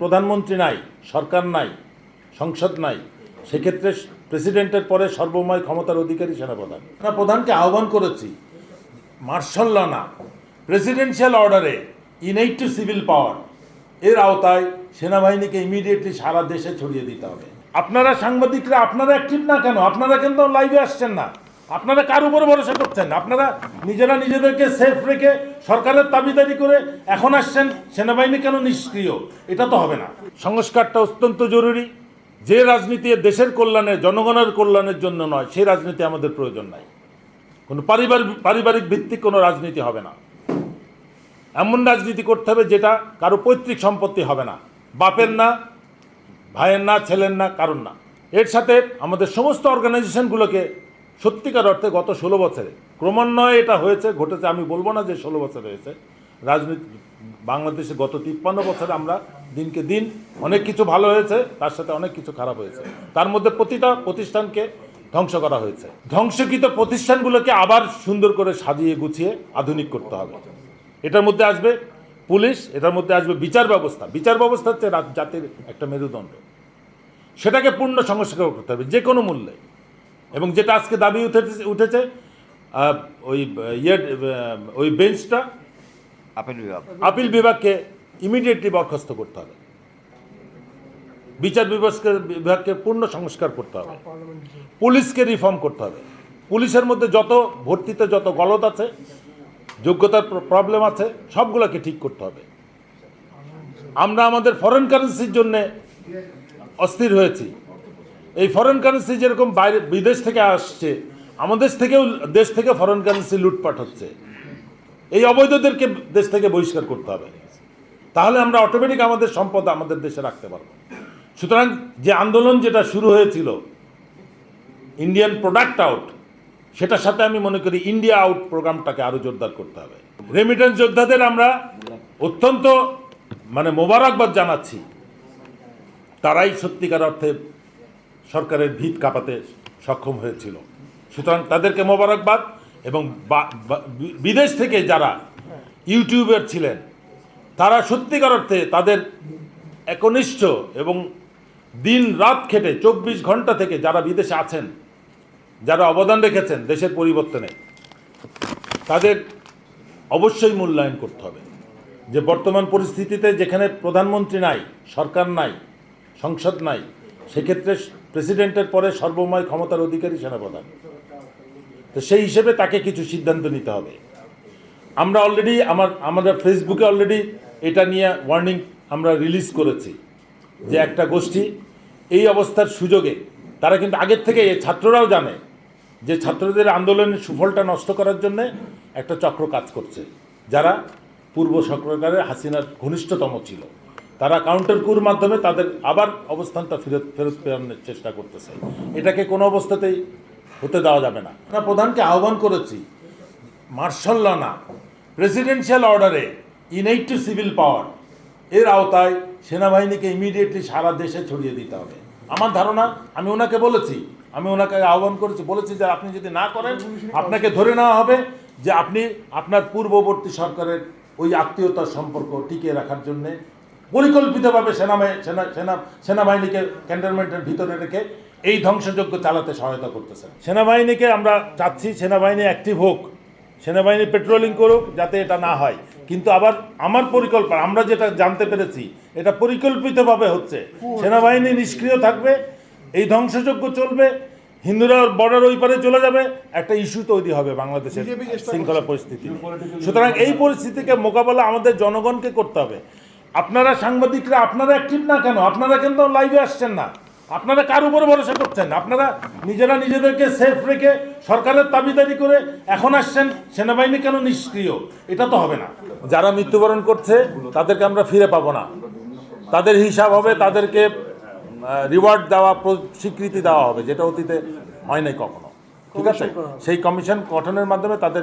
প্রধানমন্ত্রী নাই, সরকার নাই, সংসদ নাই, সেক্ষেত্রে প্রেসিডেন্টের পরে সর্বময় ক্ষমতার অধিকারী সেনাপ্রধান। সেনাপ্রধানকে আহ্বান করেছি, মার্শাল ল না, প্রেসিডেন্সিয়াল অর্ডারে ইনএইট টু সিভিল পাওয়ার এর আওতায় সেনাবাহিনীকে ইমিডিয়েটলি সারা দেশে ছড়িয়ে দিতে হবে। আপনারা সাংবাদিকরা, আপনারা অ্যাক্টিভ না কেন? আপনারা কিন্তু লাইভে আসছেন না? আপনারা কার উপরে ভরসা করছেন? আপনারা নিজেরা নিজেদেরকে সেফ রেখে সরকারের দাবিদারি করে এখন আসছেন, সেনাবাহিনী কেন নিষ্ক্রিয়? এটা তো হবে না। সংস্কারটা অত্যন্ত জরুরি। যে রাজনীতি দেশের কল্যাণে, জনগণের কল্যাণের জন্য নয়, সেই রাজনীতি আমাদের প্রয়োজন নাই। কোনো পারিবারিক পারিবারিক ভিত্তিক কোনো রাজনীতি হবে না। এমন রাজনীতি করতে হবে যেটা কারও পৈতৃক সম্পত্তি হবে না। বাপের না, ভাইয়ের না, ছেলের না কারণ না। এর সাথে আমাদের সমস্ত অর্গানাইজেশনগুলোকে সত্যিকার অর্থে গত ষোলো বছরে। ক্রমান্বয়ে এটা হয়েছে, ঘটেছে, আমি বলব না যে ষোলো বছর হয়েছে। রাজনীতি, বাংলাদেশে গত তিপ্পান্ন বছরে আমরা দিনকে দিন অনেক কিছু ভালো হয়েছে, তার সাথে অনেক কিছু খারাপ হয়েছে। তার মধ্যে প্রতিটা প্রতিষ্ঠানকে ধ্বংস করা হয়েছে। ধ্বংসকৃত প্রতিষ্ঠানগুলোকে আবার সুন্দর করে সাজিয়ে গুছিয়ে আধুনিক করতে হবে। এটার মধ্যে আসবে পুলিশ, এটার মধ্যে আসবে বিচার ব্যবস্থা। বিচার ব্যবস্থা হচ্ছে জাতির একটা মেরুদণ্ড। সেটাকে পূর্ণ সংস্কার করতে হবে, যে কোনো মূল্যে। এবং যেটা আজকে দাবি উঠেছে উঠেছে ওই ইয়ে ওই বেঞ্চটা আপিল বিভাগ। আপিল বিভাগকে ইমিডিয়েটলি বরখাস্ত করতে হবে। বিচার বিভাগকে বিভাগকে পূর্ণ সংস্কার করতে হবে। পুলিশকে রিফর্ম করতে হবে। পুলিশের মধ্যে যত ভর্তিতে যত গলত আছে যোগ্যতার প্রবলেম আছে সবগুলোকে ঠিক করতে হবে। আমরা আমাদের ফরেন কারেন্সির জন্যে অস্থির হয়েছি। এই ফরেন কারেন্সি যেরকম বাইরে, বিদেশ থেকে আসছে, আমাদের থেকেও, দেশ থেকে ফরেন কারেন্সি লুটপাট হচ্ছে। এই অবৈধদেরকে দেশ থেকে বহিষ্কার করতে হবে। তাহলে আমরা অটোমেটিক আমাদের সম্পদ আমাদের দেশে রাখতে পারব। সুতরাং যে আন্দোলন যেটা শুরু হয়েছিল ইন্ডিয়ান প্রোডাক্ট আউট সেটার সাথে আমি মনে করি ইন্ডিয়া আউট প্রোগ্রামটাকে আরও জোরদার করতে হবে। রেমিটেন্স যোদ্ধাদের আমরা অত্যন্ত মানে মোবারকবাদ জানাচ্ছি। তারাই সত্যিকার অর্থে সরকারের ভিত কাঁপাতে সক্ষম হয়েছিল। সুতরাং তাদেরকে মোবারকবাদ এবং বিদেশ থেকে যারা ইউটিউবার ছিলেন, তারা সত্যিকার অর্থে তাদের একনিষ্ঠ এবং দিন রাত খেটে চব্বিশ ঘণ্টা থেকে যারা বিদেশে আছেন, যারা অবদান রেখেছেন দেশের পরিবর্তনে, তাদের অবশ্যই মূল্যায়ন করতে হবে। যে বর্তমান পরিস্থিতিতে যেখানে প্রধানমন্ত্রী নাই, সরকার নাই, সংসদ নাই, সেক্ষেত্রে প্রেসিডেন্টের পরে সর্বময় ক্ষমতার অধিকারী সেনাপ্রধান। তো সেই হিসেবে তাকে কিছু সিদ্ধান্ত নিতে হবে। আমরা অলরেডি আমার, আমাদের ফেসবুকে অলরেডি এটা নিয়ে ওয়ার্নিং আমরা রিলিজ করেছি যে একটা গোষ্ঠী এই অবস্থার সুযোগে, তারা কিন্তু আগের থেকে ছাত্ররাও জানে যে ছাত্রদের আন্দোলনের সুফলটা নষ্ট করার জন্য একটা চক্র কাজ করছে, যারা পূর্ব সরকারের হাসিনার ঘনিষ্ঠতম ছিল। তারা কাউন্টার কুর মাধ্যমে তাদের আবার অবস্থানটা ফেরত ফেরত ফেরানোর চেষ্টা করতেছে। এটাকে কোনো অবস্থাতেই হতে দেওয়া যাবে না। আমরা প্রধানকে আহ্বান করেছি, মার্শাল ল না প্রেসিডেন্সিয়াল অর্ডারে ইনএইট টু সিভিল পাওয়ার এর আওতায় সেনাবাহিনীকে ইমিডিয়েটলি সারা দেশে ছড়িয়ে দিতে হবে। আমার ধারণা, আমি ওনাকে বলেছি, আমি ওনাকে আহ্বান করেছি, বলেছি যে আপনি যদি না করেন, আপনাকে ধরে নেওয়া হবে যে আপনি আপনার পূর্ববর্তী সরকারের ওই আত্মীয়তার সম্পর্ক টিকিয়ে রাখার জন্যে পরিকল্পিতভাবে সেনাবাহিনী সেনা সেনা সেনাবাহিনীকে ক্যান্টনমেন্টের ভিতরে রেখে এই ধ্বংসযজ্ঞ চালাতে সহায়তা করতেছেন। সেনাবাহিনীকে আমরা চাচ্ছি সেনাবাহিনী অ্যাক্টিভ হোক সেনাবাহিনী পেট্রোলিং করুক যাতে এটা না হয়। কিন্তু আবার আমার পরিকল্পনা আমরা যেটা জানতে পেরেছি এটা পরিকল্পিতভাবে হচ্ছে। সেনাবাহিনী নিষ্ক্রিয় থাকবে এই ধ্বংসযজ্ঞ চলবে হিন্দুরা বর্ডার ওই পারে চলে যাবে একটা ইস্যু তৈরি হবে বাংলাদেশের শৃঙ্খলা পরিস্থিতি সুতরাং এই পরিস্থিতিকে মোকাবেলা আমাদের জনগণকে করতে হবে। আপনারা সাংবাদিকরা আপনারা অ্যাক্টিভ না কেন? আপনারা কিন্তু লাইভে আসছেন না। আপনারা কার উপরে ভরসা করছেন? আপনারা নিজেরা নিজেদেরকে সেফ রেখে সরকারের দাবিদারি করে এখন আসছেন সেনাবাহিনী কেন নিষ্ক্রিয়? এটা তো হবে না। যারা মৃত্যুবরণ করছে তাদেরকে আমরা ফিরে পাবো না। তাদের হিসাব হবে তাদেরকে রিওয়ার্ড দেওয়া স্বীকৃতি দেওয়া হবে যেটা অতীতে হয় নাই কখনো। ঠিক আছে? সেই কমিশন গঠনের মাধ্যমে তাদের